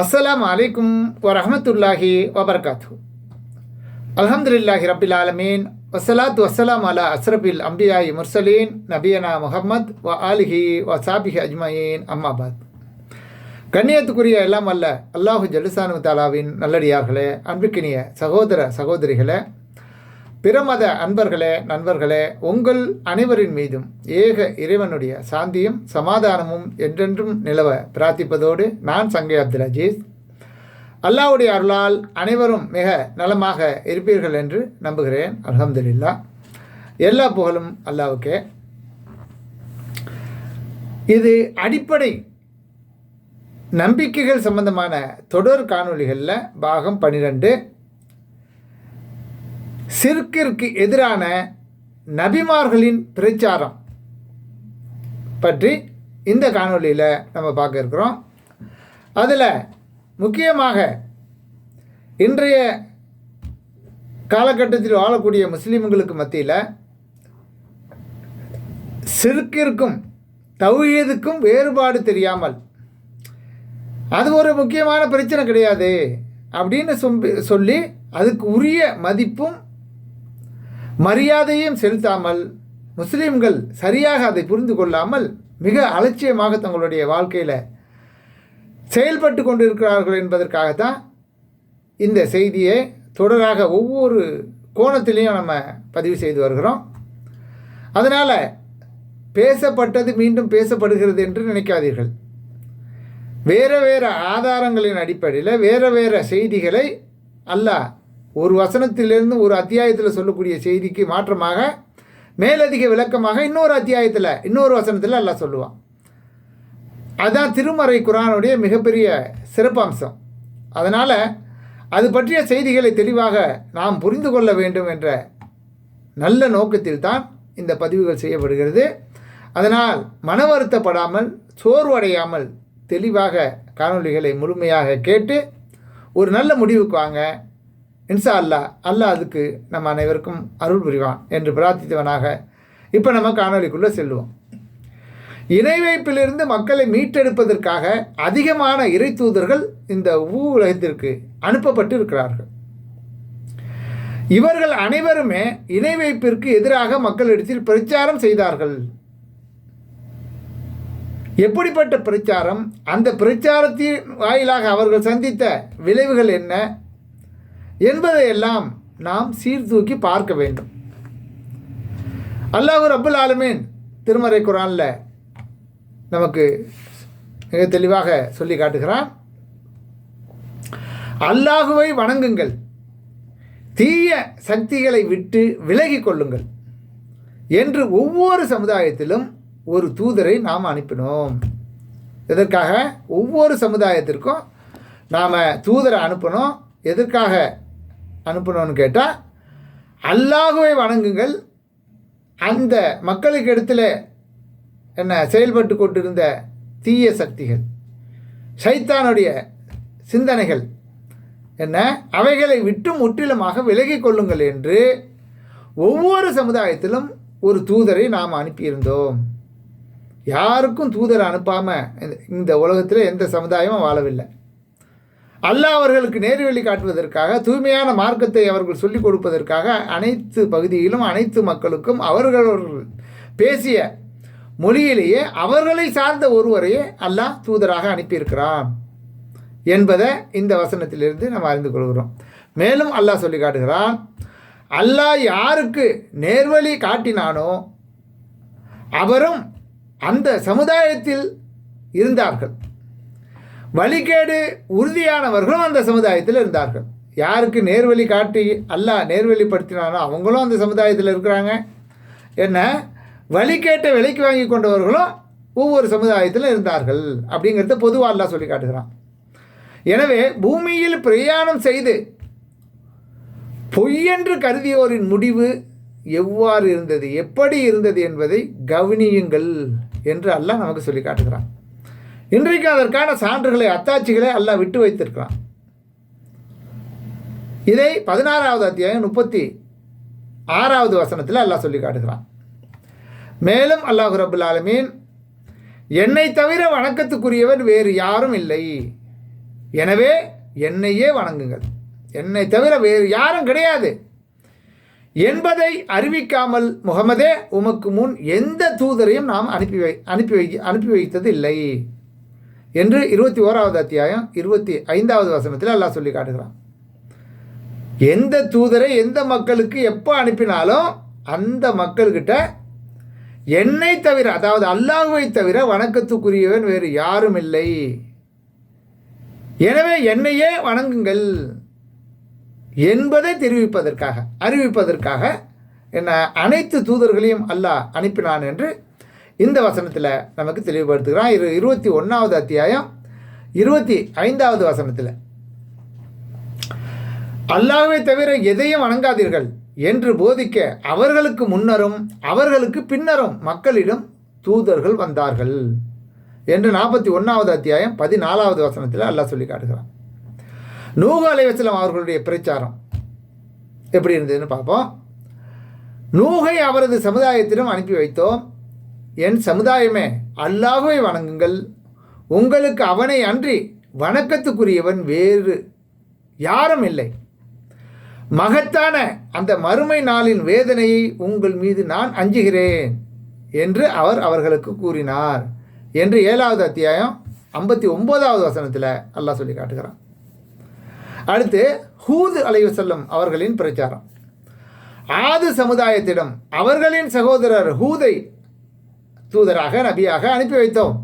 அஸ்லாம் அலைக்கும் வரமத்துல்லாஹி வபர்காத்து. அலமதுல்லாஹி ரபில் ஆலமீன். வசலாத் வசலாம் அலா அஸ்ரபில் அம்பியாயி முர்சலீன். நபியனா முகமத் வ ஆலிஹி வ சாபிஹி அஜ்மயீன். அம்மாபாத் கண்ணியத்துக்குரிய எல்லாம் அல்ல அல்லாஹு ஜலுசானு தாலாவின் நல்லடியார்களே அன்பிக்கினிய சகோதர சகோதரிகளே பிரமத அன்பர்களே நண்பர்களே உங்கள் அனைவரின் மீதும் ஏக இறைவனுடைய சாந்தியும் சமாதானமும் என்றென்றும் நிலவ பிரார்த்திப்பதோடு நான் சங்கை அப்துல் அஜீஸ் அல்லாஹ்வுடைய அருளால் அனைவரும் மிக நலமாக இருப்பீர்கள் என்று நம்புகிறேன். அலமதுல்லா எல்லா புகழும் அல்லாவுக்கே. இது அடிப்படை நம்பிக்கைகள் சம்பந்தமான தொடர் காணொலிகளில் பாகம் பன்னிரெண்டு சிற்கிற்கு எதிரான நபிமார்களின் பிரச்சாரம் பற்றி இந்த காணொளியில் நம்ம பார்க்க இருக்கிறோம். அதில் முக்கியமாக இன்றைய காலகட்டத்தில் வாழக்கூடிய முஸ்லீம்களுக்கு மத்தியில் சிறுக்கிற்கும் தௌஹீதுக்கும் வேறுபாடு தெரியாமல் அது ஒரு முக்கியமான பிரச்சனை கிடையாது அப்படின்னு சொல்லி சொல்லி அதுக்கு உரிய மதிப்பும் மரியாதையும் செலுத்தாமல் முஸ்லீம்கள் சரியாக அதை புரிந்து கொள்ளாமல் மிக அலட்சியமாக தங்களுடைய வாழ்க்கையில் செயல்பட்டு கொண்டிருக்கிறார்கள் என்பதற்காகத்தான் இந்த செய்தியை தொடராக ஒவ்வொரு கோணத்திலையும் நம்ம பதிவு செய்து வருகிறோம். அதனால் பேசப்பட்டது மீண்டும் பேசப்படுகிறது என்று நினைக்காதீர்கள். வேறு வேறு ஆதாரங்களின் அடிப்படையில் வேறு வேறு செய்திகளை அல்லாஹ் ஒரு வசனத்திலிருந்து ஒரு அத்தியாயத்தில் சொல்லக்கூடிய செய்திக்கு மாற்றமாக மேலதிக விளக்கமாக இன்னொரு அத்தியாயத்தில் இன்னொரு வசனத்தில் எல்லாம் சொல்லுவான். அதுதான் திருமறை குரானுடைய மிகப்பெரிய சிறப்பம்சம். அதனால் அது பற்றிய செய்திகளை தெளிவாக நாம் புரிந்து கொள்ள வேண்டும் என்ற நல்ல நோக்கத்தில் தான் இந்த பதிவுகள் செய்யப்படுகிறது. அதனால் மன வருத்தப்படாமல் சோர்வடையாமல் தெளிவாக காணொளிகளை முழுமையாக கேட்டு ஒரு நல்ல முடிவுக்கு வாங்க. இன்சா அல்லா அல்லாஹ் அதுக்கு நம்ம அனைவருக்கும் அருள் புரிவான் என்று பிரார்த்தித்தவனாக இப்போ நம்ம காணொளிக்குள்ளே செல்லுவோம். இணை வைப்பிலிருந்து மக்களை மீட்டெடுப்பதற்காக அதிகமான இறை தூதர்கள் இந்த ஊ உலகத்திற்கு அனுப்பப்பட்டு இருக்கிறார்கள் இவர்கள் அனைவருமே இணை வைப்பிற்கு எதிராக மக்களிடத்தில் பிரச்சாரம் செய்தார்கள். எப்படிப்பட்ட பிரச்சாரம்? அந்த பிரச்சாரத்தின் வாயிலாக அவர்கள் சந்தித்த விளைவுகள் என்ன? என்பதையெல்லாம் நாம் சீர்தூக்கி பார்க்க வேண்டும். அல்லாஹூர் அப்புல் ஆலமீன் திருமறை குரானில் நமக்கு மிக தெளிவாக சொல்லி காட்டுகிறான். அல்லாஹுவை வணங்குங்கள். தீய சக்திகளை விட்டு விலகி கொள்ளுங்கள் என்று ஒவ்வொரு சமுதாயத்திலும் ஒரு தூதரை நாம் அனுப்பினோம். இதற்காக ஒவ்வொரு சமுதாயத்திற்கும் நாம் தூதரை அனுப்பணும். எதற்காக? அனுப்பணும்னு கேட்டால் அல்லாஹுவை வணங்குங்கள். அந்த மக்களுக்கு இடத்துல என்ன செயல்பட்டு கொண்டிருந்த தீய சக்திகள் சைத்தானுடைய சிந்தனைகள் என்ன அவைகளை விட்டு முற்றிலுமாக விலகி கொள்ளுங்கள் என்று ஒவ்வொரு சமுதாயத்திலும் ஒரு தூதரை நாம் அனுப்பியிருந்தோம். யாருக்கும் தூதரை அனுப்பாமல் இந்த உலகத்தில் எந்த சமுதாயமும் வாழவில்லை. அல்லாஹ் அவர்களுக்கு நேர்வழி காட்டுவதற்காக தூய்மையான மார்க்கத்தை அவர்கள் சொல்லிக் கொடுப்பதற்காக அனைத்து பகுதியிலும் அனைத்து மக்களுக்கும் அவர்கள் பேசிய மொழியிலேயே அவர்களை சார்ந்த ஒருவரையே அல்லாஹ் தூதராக அனுப்பியிருக்கிறான் என்பதை இந்த வசனத்திலிருந்து நம்ம அறிந்து கொள்கிறோம். மேலும் அல்லாஹ் சொல்லி காட்டுகிறான் அல்லாஹ் யாருக்கு நேர்வழி காட்டினானோ அவரும் அந்த சமுதாயத்தில் இருந்தார்கள். வழிகேடு உறுதியானவர்களும் அந்த சமுதாயத்தில் இருந்தார்கள். யாருக்கு நேர்வழி காட்டி அல்ல நேர்வழிப்படுத்தினாலும் அவங்களும் அந்த சமுதாயத்தில் இருக்கிறாங்க. என்ன? வழிகேட்டை விலைக்கு வாங்கி கொண்டவர்களும் ஒவ்வொரு சமுதாயத்தில் இருந்தார்கள் அப்படிங்கிறத பொதுவாக அல்லாஹ் சொல்லி காட்டுகிறான். எனவே பூமியில் பிரயாணம் செய்து பொய்யென்று கருதியோரின் முடிவு எவ்வாறு இருந்தது? எப்படி இருந்தது என்பதை கவனியுங்கள் என்று அல்லாஹ் நமக்கு சொல்லி காட்டுகிறான். இன்றைக்கு அதற்கான சான்றுகளை அத்தாட்சிகளை அல்லாஹ் விட்டு வைத்திருக்கிறான். இதை பதினாறாவது அத்தியாயம் முப்பத்தி ஆறாவது வசனத்தில் அல்லாஹ் சொல்லி காட்டுகிறான். மேலும் அல்லாஹு ரபுல் ஆலமீன் என்னை தவிர வணக்கத்துக்குரியவர் வேறு யாரும் இல்லை. எனவே என்னையே வணங்குங்கள். என்னை தவிர வேறு யாரும் கிடையாது. என்பதை அறிவிக்காமல் முகமதே உமக்கு முன் எந்த தூதரையும் நாம் அனுப்பி வை அனுப்பி வை அனுப்பி வைத்தது இல்லை என்று இருபத்தி ஓராவது அத்தியாயம் இருபத்தி ஐந்தாவது வசனத்தில் அல்லாஹ் சொல்லி காட்டுகிறான். எந்த தூதரை எந்த மக்களுக்கு எப்போ அனுப்பினாலும் அந்த மக்கள்கிட்ட என்னை தவிர அதாவது அல்லாஹுவை தவிர வணக்கத்துக்குரியவன் வேறு யாரும் இல்லை. எனவே என்னையே வணங்குங்கள் என்பதை தெரிவிப்பதற்காக அறிவிப்பதற்காக என்ன அனைத்து தூதர்களையும் அல்லாஹ் அனுப்பினான் என்று இந்த வசனத்தில் நமக்கு தெளிவுபடுத்துகிறான். இரு இருபத்தி ஒன்றாவது அத்தியாயம் இருபத்தி ஐந்தாவது வசனத்தில். அல்லாவை தவிர எதையும் வணங்காதீர்கள் என்று போதிக்க அவர்களுக்கு முன்னரும் அவர்களுக்கு பின்னரும் மக்களிடம் தூதர்கள் வந்தார்கள் என்று நாற்பத்தி ஒன்றாவது அத்தியாயம் பதினாலாவது வசனத்தில் அல்லாஹ் சொல்லி காட்டுகிறான். நூகு அலைவசலம் அவர்களுடைய பிரச்சாரம் எப்படி இருந்ததுன்னு பார்ப்போம். நூகை அவரது சமுதாயத்திலும் அனுப்பி வைத்தோம். என் சமுதாயமே அல்லாஹுவை வணங்குங்கள். உங்களுக்கு அவனை அன்றி வணக்கத்துக்குரியவன் வேறு யாரும் இல்லை. மகத்தான அந்த மறுமை நாளின் வேதனையை உங்கள் மீது நான் அஞ்சுகிறேன் என்று அவர் அவர்களுக்கு கூறினார் என்று ஏழாவது அத்தியாயம் ஐம்பத்தி ஒம்போதாவது வசனத்தில் அல்லாஹ் சொல்லி காட்டுகிறான். அடுத்து ஹூது அலைவசல்லம் அவர்களின் பிரச்சாரம். ஆது சமுதாயத்திடம் அவர்களின் சகோதரர் ஹூதை தூதராக நபியாக அனுப்பி வைத்தோம்.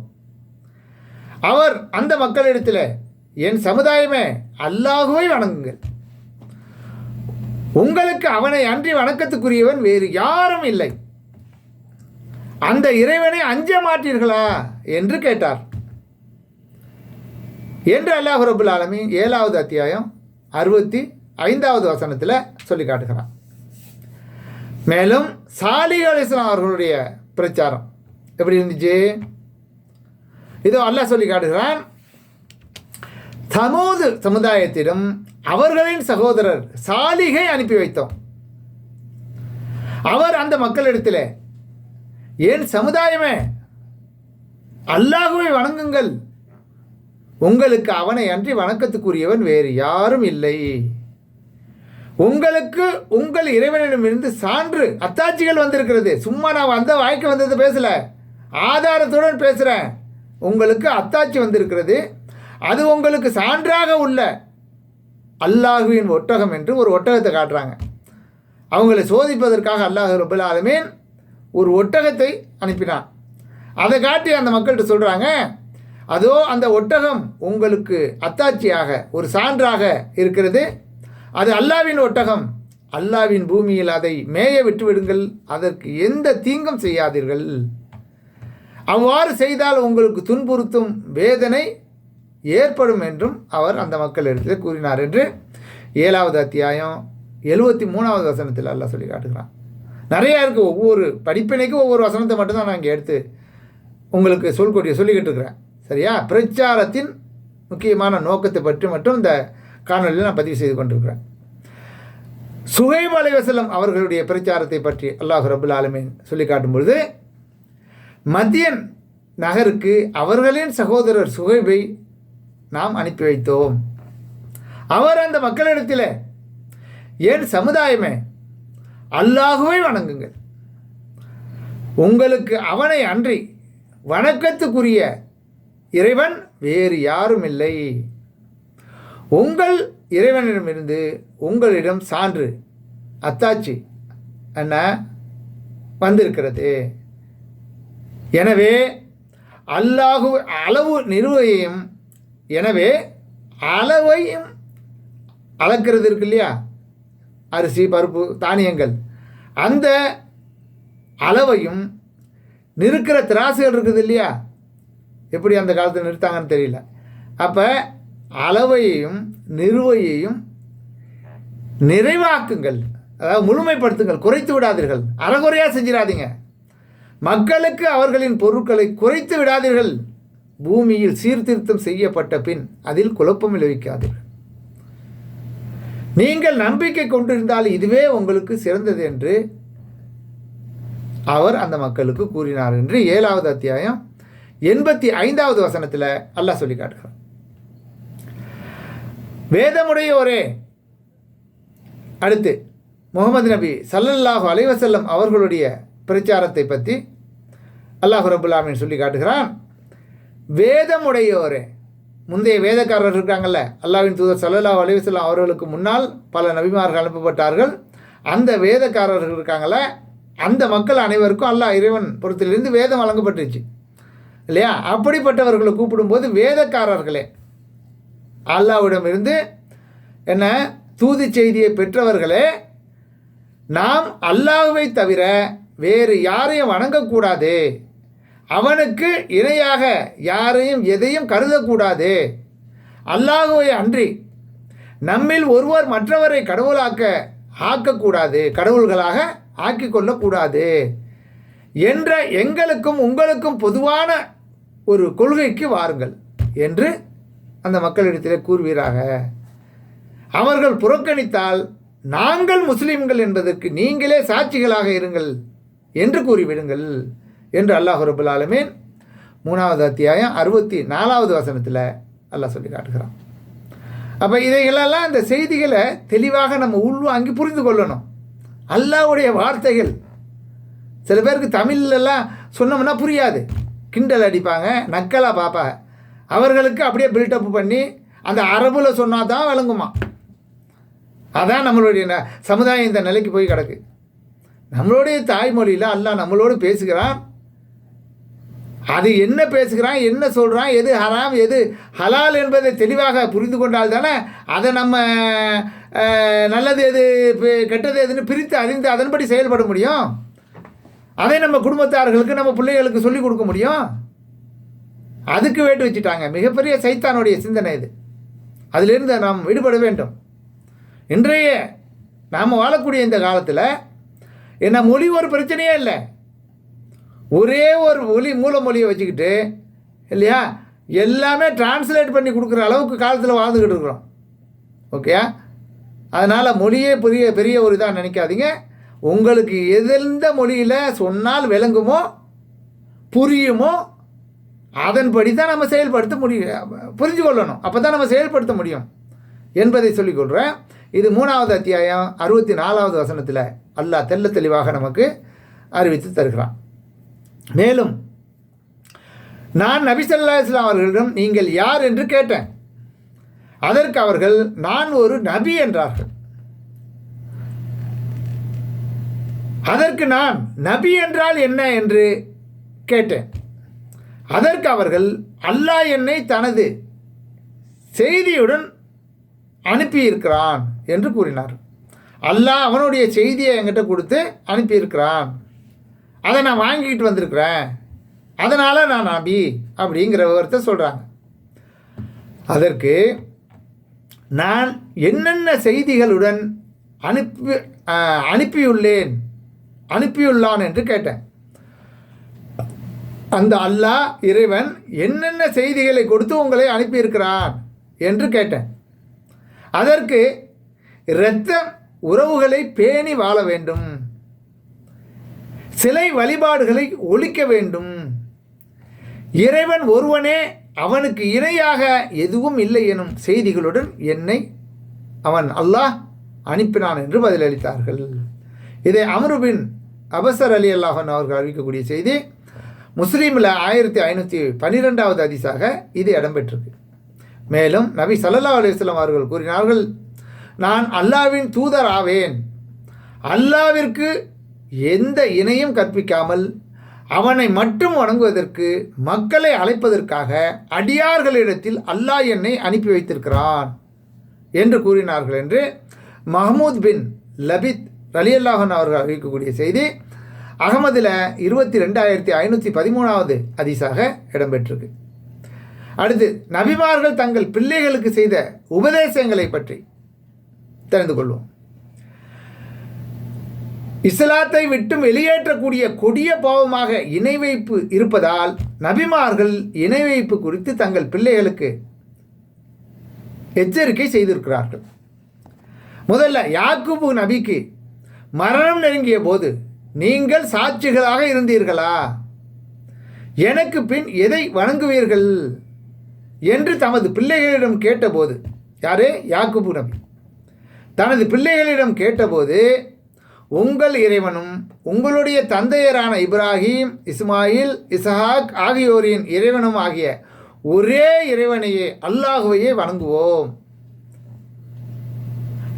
அவர் அந்த மக்களிடத்தில் என் சமுதாயமே அல்லாஹுவை வணங்குங்கள். உங்களுக்கு அவனை அன்றி வணக்கத்துக்குரியவன் வேறு யாரும் இல்லை. அந்த இறைவனை அஞ்ச மாட்டீர்களா? என்று கேட்டார். என்று அல்லாஹ் ரபுல் ஆலமி ஏழாவது அத்தியாயம் அறுபத்தி ஐந்தாவது வசனத்தில் சொல்லி காட்டுகிறான். மேலும் சாலி அலிஸ்லாம் அவர்களுடைய பிரச்சாரம். எப்படி இருந்துச்சு? இதோ அல்லாஹ் சொல்லி காட்டுகிறான். சமூது சமுதாயத்திடம் அவர்களின் சகோதரர் சாலிகை அனுப்பி வைத்தோம். அவர் அந்த மக்களிடத்தில் ஏன் சமுதாயமே அல்லாஹுவை வணங்குங்கள். உங்களுக்கு அவனை அன்றி வணக்கத்துக்குரியவன் வேறு யாரும் இல்லை. உங்களுக்கு உங்கள் இறைவனிடமிருந்து சான்று அத்தாட்சிகள் வந்திருக்கிறது. சும்மா நான் வந்த வாய்க்கு வந்தது பேசல. ஆதாரத்துடன் பேசுகிறேன் உங்களுக்கு அத்தாட்சி வந்திருக்கிறது. அது உங்களுக்கு சான்றாக உள்ள அல்லாஹுவின் ஒட்டகம் என்று ஒரு ஒட்டகத்தை காட்டுறாங்க. அவங்களை சோதிப்பதற்காக அல்லாஹ் ரபுல் ஆலமீன் ஒரு ஒட்டகத்தை அனுப்பினான். அதை காட்டி அந்த மக்கள்கிட்ட சொல்கிறாங்க அதோ அந்த ஒட்டகம் உங்களுக்கு அத்தாட்சியாக ஒரு சான்றாக இருக்கிறது. அது அல்லாவின் ஒட்டகம். அல்லாவின் பூமியில் அதை மேய விட்டு விடுங்கள் அதற்கு எந்த தீங்கும் செய்யாதீர்கள். அவ்வாறு செய்தால் உங்களுக்கு துன்புறுத்தும் வேதனை ஏற்படும் என்றும் அவர் அந்த மக்கள் இடத்துல கூறினார் என்று ஏழாவது அத்தியாயம் எழுபத்தி மூணாவது வசனத்தில் அல்ல சொல்லி காட்டுகிறான். நிறையா இருக்குது ஒவ்வொரு படிப்பினைக்கும் ஒவ்வொரு வசனத்தை மட்டும்தான் நான் இங்கே எடுத்து உங்களுக்கு சொல்கொடியை சொல்லிக்கிட்டு இருக்கிறேன். சரியா? பிரச்சாரத்தின் முக்கியமான நோக்கத்தை பற்றி மட்டும் இந்த காணொலியில் நான் பதிவு செய்து கொண்டிருக்கிறேன். சுகைப் அலைவசலம் அவர்களுடைய பிரச்சாரத்தை பற்றி அல்லாஹ் ரபுல் ஆலமீன் சொல்லி காட்டும் பொழுது மத்தியன் நகருக்கு அவர்களின் சகோதரர் சுகைபை நாம் அனுப்பி வைத்தோம். அவர் அந்த மக்களிடத்தில் என் சமுதாயமே அல்லாகவே வணங்குங்கள். உங்களுக்கு அவனை அன்றி வணக்கத்துக்குரிய இறைவன் வேறு யாரும் இல்லை. உங்கள் இறைவனிடமிருந்து உங்களிடம் சான்று அத்தாச்சி என்ன வந்திருக்கிறது. எனவே அல்லாஹு அளவு நிறுவையும் எனவே அளவையும் அளக்கிறது இருக்கு இல்லையா? அரிசி பருப்பு தானியங்கள். அந்த அளவையும் நிறுக்கிற திராசுகள் இருக்குது இல்லையா? எப்படி அந்த காலத்தில் நிறுத்தாங்கன்னு தெரியல. அப்போ அளவையையும் நிறுவையையும் நிறைவாக்குங்கள். அதாவது முழுமைப்படுத்துங்கள் குறைத்து விடாதீர்கள். அறகுறையாக செஞ்சிடாதீங்க. மக்களுக்கு அவர்களின் பொருட்களை குறைத்து விடாதீர்கள். பூமியில் சீர்திருத்தம் செய்யப்பட்ட பின் அதில் குழப்பம் விளைவிக்காதீர்கள். நீங்கள் நம்பிக்கை கொண்டிருந்தால் இதுவே உங்களுக்கு சிறந்தது என்று அவர் அந்த மக்களுக்கு கூறினார் என்று ஏழாவது அத்தியாயம் எண்பத்தி ஐந்தாவது வசனத்தில் அல்லாஹ் சொல்லி காட்டுகிறார். வேதமுடையோரே அடுத்து முகமது நபி சல்லல்லாஹு அலைவசல்லம் அவர்களுடைய பிரச்சாரத்தை பற்றி அல்லாஹ் ரபுல்லாமின் சொல்லி காட்டுகிறான். வேதமுடையோரே. முந்தைய வேதக்காரர் இருக்காங்கல்ல அல்லாவின் தூதர் சல்லல்லா அலிவசல்லாம் அவர்களுக்கு முன்னால் பல நபிமார்கள் அனுப்பப்பட்டார்கள். அந்த வேதக்காரர்கள் இருக்காங்கல்ல அந்த மக்கள் அனைவருக்கும் அல்லாஹ் இறைவன் பொறுத்திலிருந்து வேதம் வழங்கப்பட்டுச்சு. இல்லையா? அப்படிப்பட்டவர்களை கூப்பிடும்போது வேதக்காரர்களே அல்லாவிடமிருந்து என்ன? தூது செய்தியை பெற்றவர்களே நாம் அல்லாஹுவை தவிர வேறு யாரையும் வணங்கக்கூடாது. அவனுக்கு இணையாக யாரையும் எதையும் கருதக்கூடாது. அல்லாஹுவை அன்றி நம்மில் ஒருவர் மற்றவரை கடவுளாக்க ஆக்கக்கூடாது கடவுள்களாக ஆக்கி கொள்ளக்கூடாது என்ற எங்களுக்கும் உங்களுக்கும் பொதுவான ஒரு கொள்கைக்கு வாருங்கள் என்று அந்த மக்களிடத்திலே கூறுவீராக. அவர்கள் புறக்கணித்தால் நாங்கள் முஸ்லிம்கள் என்பதற்கு நீங்களே சாட்சிகளாக இருங்கள் என்று கூறிவிடுங்கள். என்று அல்லாஹ் ரபுல் ஆலமீன் மூணாவது அத்தியாயம் அறுபத்தி நாலாவது வசனத்தில் அல்லாஹ் சொல்லி காட்டுகிறான். அப்போ இதைகளெல்லாம் இந்த செய்திகளை தெளிவாக நம்ம உள்வாங்கி புரிந்து கொள்ளணும். அல்லாஹ்வுடைய வார்த்தைகள். சில பேருக்கு தமிழ்லலாம் சொன்னோம்னா புரியாது. கிண்டல் அடிப்பாங்க நக்கலாக பார்ப்பாங்க. அவர்களுக்கு அப்படியே பில்டப் பண்ணி அந்த அரபுல சொன்னால் தான் விளங்குமா? அதான் நம்மளுடைய ந- சமுதாயம் இந்த நிலைக்கு போய் கிடக்கு. நம்மளுடைய தாய்மொழியில் அல்லாஹ் நம்மளோடு பேசுகிறான். அது என்ன பேசுகிறான் என்ன சொல்கிறான் எது ஹராம் எது ஹலால் என்பதை தெளிவாக புரிந்து கொண்டால் தானே அதை நம்ம நல்லது எது கெட்டது எதுன்னு பிரித்து அறிந்து அதன்படி செயல்பட முடியும்? அதை நம்ம குடும்பத்தார்களுக்கு நம்ம பிள்ளைகளுக்கு சொல்லிக் கொடுக்க முடியும்? அதுக்கு வேட்டு வச்சுட்டாங்க. மிகப்பெரிய சைத்தானுடைய சிந்தனை இது. அதிலிருந்து நாம் விடுபட வேண்டும். இன்றைய நாம் வாழக்கூடிய இந்த காலத்தில் என்ன மொழி ஒரு பிரச்சனையே இல்லை. ஒரே ஒரு மொழி மூல மொழியை வச்சுக்கிட்டு இல்லையா? எல்லாமே டிரான்ஸ்லேட் பண்ணி கொடுக்குற அளவுக்கு காலத்தில் வாழ்ந்துக்கிட்டு இருக்கிறோம். ஓகே அதனால் மொழியே பெரிய பெரிய ஒரு இதாக நினைக்காதீங்க. உங்களுக்கு எந்த மொழியில் சொன்னால் விளங்குமோ புரியுமோ அதன்படி தான் நம்ம செயல்படுத்த முடியும். புரிஞ்சு கொள்ளணும். அப்போ தான் நம்ம செயல்படுத்த முடியும் என்பதை சொல்லிக் கொள்கிறேன் இது மூணாவது அத்தியாயம் அறுபத்தி நாலாவது வசனத்தில் அல்லாஹ் தெள்ள தெளிவாக நமக்கு அறிவித்து தருகிறான். மேலும் நான் நபிசல்லா இஸ்லாம் அவர்களிடம் நீங்கள் யார் என்று கேட்டேன். அதற்கு அவர்கள் நான் ஒரு நபி என்றார்கள். அதற்கு நான் நபி என்றால் என்ன என்று கேட்டேன். அதற்கு அவர்கள் அல்லாஹ் என்னை தனது செய்தியுடன் அனுப்பியிருக்கிறான் என்று கூறினார் அல்லாஹ் அவனுடைய செய்தியை என்கிட்ட கொடுத்து அனுப்பியிருக்கிறான். அதை நான் வாங்கிக்கிட்டு வந்திருக்கிறேன். அதனால் நான் நபி அப்படிங்கிற விவரத்தை சொல்கிறாங்க அதற்கு நான் என்னென்ன செய்திகளுடன் அனுப்பி அனுப்பியுள்ளேன் அனுப்பியுள்ளான் என்று கேட்டேன். அந்த அல்லாஹ் இறைவன் என்னென்ன செய்திகளை கொடுத்து உங்களை அனுப்பியிருக்கிறான் என்று கேட்டேன். அதற்கு இரத்த உறவுகளை பேணி வாழ வேண்டும். சிலை வழிபாடுகளை ஒழிக்க வேண்டும். இறைவன் ஒருவனே அவனுக்கு இணையாக எதுவும் இல்லை எனும் செய்திகளுடன் என்னை அவன் அல்லாஹ் அனுப்பினான் என்று பதிலளித்தார்கள். இதை அமருபின் அபசர் அலி அல்லாஹன் அவர்கள் அறிவிக்கக்கூடிய செய்தி முஸ்லீமில் ஆயிரத்தி ஐநூற்றி பன்னிரெண்டாவது அதிசாக இது இடம்பெற்றிருக்கு. மேலும் நபி சல்லா அலுவலாம் அவர்கள் கூறினார்கள் நான் அல்லாவின் தூதர் ஆவேன் அல்லாவிற்கு எந்த இணையும் கற்பிக்காமல் அவனை மட்டும் வணங்குவதற்கு மக்களை அழைப்பதற்காக அடியார்களிடத்தில் அல்லாஹ் என்னை அனுப்பி வைத்திருக்கிறான் என்று கூறினார்கள் என்று மஹமூத் பின் லபித் ரலியல்லாஹன் அவர்கள் அறிவிக்கக்கூடிய செய்தி அகமதில் இருபத்தி ரெண்டாயிரத்தி ஐநூற்றி பதிமூணாவது அதிசாக இடம்பெற்றிருக்கு. அடுத்து நபிமார்கள் தங்கள் பிள்ளைகளுக்கு செய்த உபதேசங்களை பற்றி தெரிந்து கொள்வோம். இஸ்லாத்தை விட்டு வெளியேற்றக்கூடிய கொடிய பாவமாக இணை வைப்பு இருப்பதால் நபிமார்கள் இணை வைப்பு குறித்து தங்கள் பிள்ளைகளுக்கு எச்சரிக்கை செய்திருக்கிறார்கள். முதல்ல யாக்குபு நபிக்கு மரணம் நெருங்கிய போது நீங்கள் சாட்சிகளாக இருந்தீர்களா? எனக்கு பின் எதை வணங்குவீர்கள்? என்று தமது பிள்ளைகளிடம் கேட்டபோது யாரே? யாக்குபு நபி. தனது பிள்ளைகளிடம் கேட்டபோது உங்கள் இறைவனும் உங்களுடைய தந்தையரான இப்ராஹிம் இஸ்மாயில் இசஹாக் ஆகியோரின் இறைவனும் ஆகிய ஒரே இறைவனையே அல்லாஹுவையே வணங்குவோம்.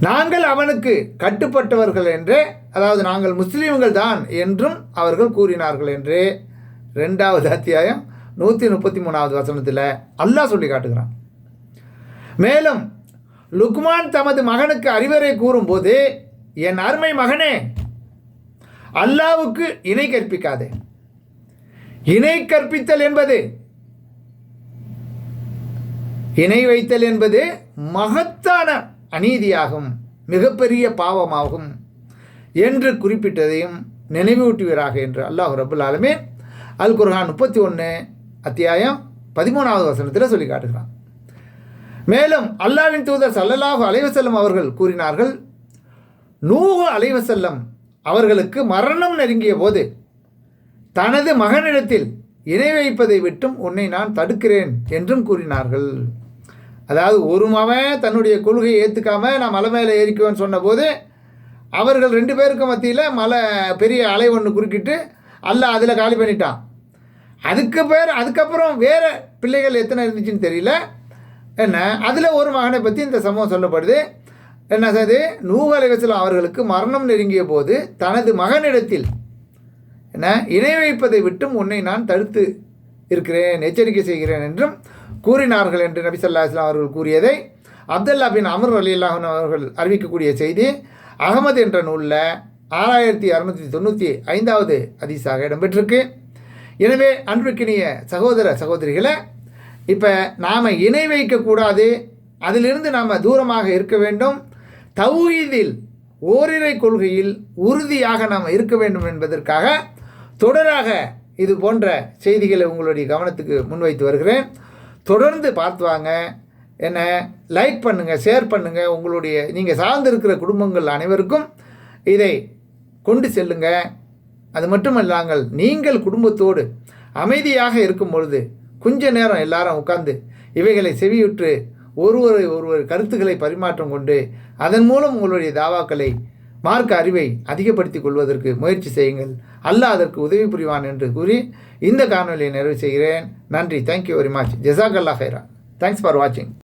நாங்கள் அவனுக்கு கட்டுப்பட்டவர்கள் என்றே அதாவது நாங்கள் முஸ்லீம்கள் தான் என்றும் அவர்கள் கூறினார்கள் என்று ரெண்டாவது அத்தியாயம் நூற்றி முப்பத்தி மூணாவது வசனத்தில் அல்லாஹ் சொல்லி காட்டுகிறான். மேலும் லுக்மான் தமது மகனுக்கு அறிவுரை கூறும்போது என் அருமை மகனே அல்லாவுக்கு இணை கற்பிக்காதே. இணை கற்பித்தல் என்பது இணை வைத்தல் என்பது மகத்தான அநீதியாகும் மிகப்பெரிய பாவமாகும் என்று குறிப்பிட்டதையும் நினைவூட்டுவீராக என்று அல்லாஹ் ரபுல் ஆலமே அல் குர்ஹான் முப்பத்தி ஒன்று அத்தியாயம் பதிமூணாவது வசனத்தில் சொல்லி காட்டுகிறான் மேலும் அல்லாவின் தூதர் சல்லல்லாஹு அலைவசல்லம் அவர்கள் கூறினார்கள் நூஹு அலைவசல்லம் அவர்களுக்கு மரணம் நெருங்கிய போது தனது மகனிடத்தில் இணை வைப்பதை விட்டும் உன்னை நான் தடுக்கிறேன் என்றும் கூறினார்கள். அதாவது ஒரு மவன் தன்னுடைய கொள்கையை ஏற்றுக்காம நான் மலை மேலே ஏறிக்குவேன்னு சொன்னபோது அவர்கள் ரெண்டு பேருக்கும் மத்தியில் மலை பெரிய அலை ஒன்று குறுக்கிட்டு அல்ல அதில் காலி பண்ணிட்டான். அதுக்கு பேர் அதுக்கப்புறம் வேறு பிள்ளைகள் எத்தனை இருந்துச்சுன்னு தெரியல. என்ன? அதில் ஒரு மகனை பற்றி இந்த சம்பவம் சொல்லப்படுது. என்னது நூகலகத்தில் அவர்களுக்கு மரணம் நெருங்கிய போது தனது மகனிடத்தில் என்ன? இணை வைப்பதை விட்டும் உன்னை நான் தடுத்து இருக்கிறேன் எச்சரிக்கை செய்கிறேன் என்றும் கூறினார்கள் என்று நபி சொல்லா இஸ்லாம் அவர்கள் கூறியதை அப்துல்லா பின் அமர் அலி அல்லாஹன் அவர்கள் அறிவிக்கக்கூடிய செய்தி அகமது என்ற நூலில் ஆறாயிரத்தி அறுநூற்றி தொண்ணூற்றி ஐந்தாவது அதிசாக இடம்பெற்றிருக்கு. எனவே அன்புக்கினிய சகோதர சகோதரிகளை இப்போ நாம் இணை வைக்கக்கூடாது அதிலிருந்து நாம் தூரமாக இருக்க வேண்டும் தௌஹீதில் ஓரிரை கொள்கையில் உறுதியாக நாம் இருக்க வேண்டும் என்பதற்காக தொடராக இது போன்ற செய்திகளை உங்களுடைய கவனத்துக்கு முன்வைத்து வருகிறேன். தொடர்ந்து பார்த்து வாங்க. என்ன? லைக் பண்ணுங்கள் ஷேர் பண்ணுங்கள் உங்களுடைய நீங்கள் சார்ந்திருக்கிற குடும்பங்கள் அனைவருக்கும் இதை கொண்டு செல்லுங்க. அது மட்டுமல்லாமல் நீங்கள் குடும்பத்தோடு அமைதியாக இருக்கும் பொழுது கொஞ்ச நேரம் எல்லாரும் உட்கார்ந்து இவைகளை செவியுற்று ஒருவரை ஒருவர் கருத்துக்களை பரிமாற்றம் கொண்டு அதன் மூலம் உங்களுடைய தாவாக்களை மார்க்க அறிவை அதிகப்படுத்திக் கொள்வதற்கு முயற்சி செய்யுங்கள். அல்ல அதற்கு உதவி புரிவான் என்று கூறி இந்த காணொலியை நிறைவு செய்கிறேன். நன்றி. தேங்க்யூ வெரி மச் ஜெசாக் அல்லா ஹைரா தேங்க்ஸ் ஃபார் வாட்சிங்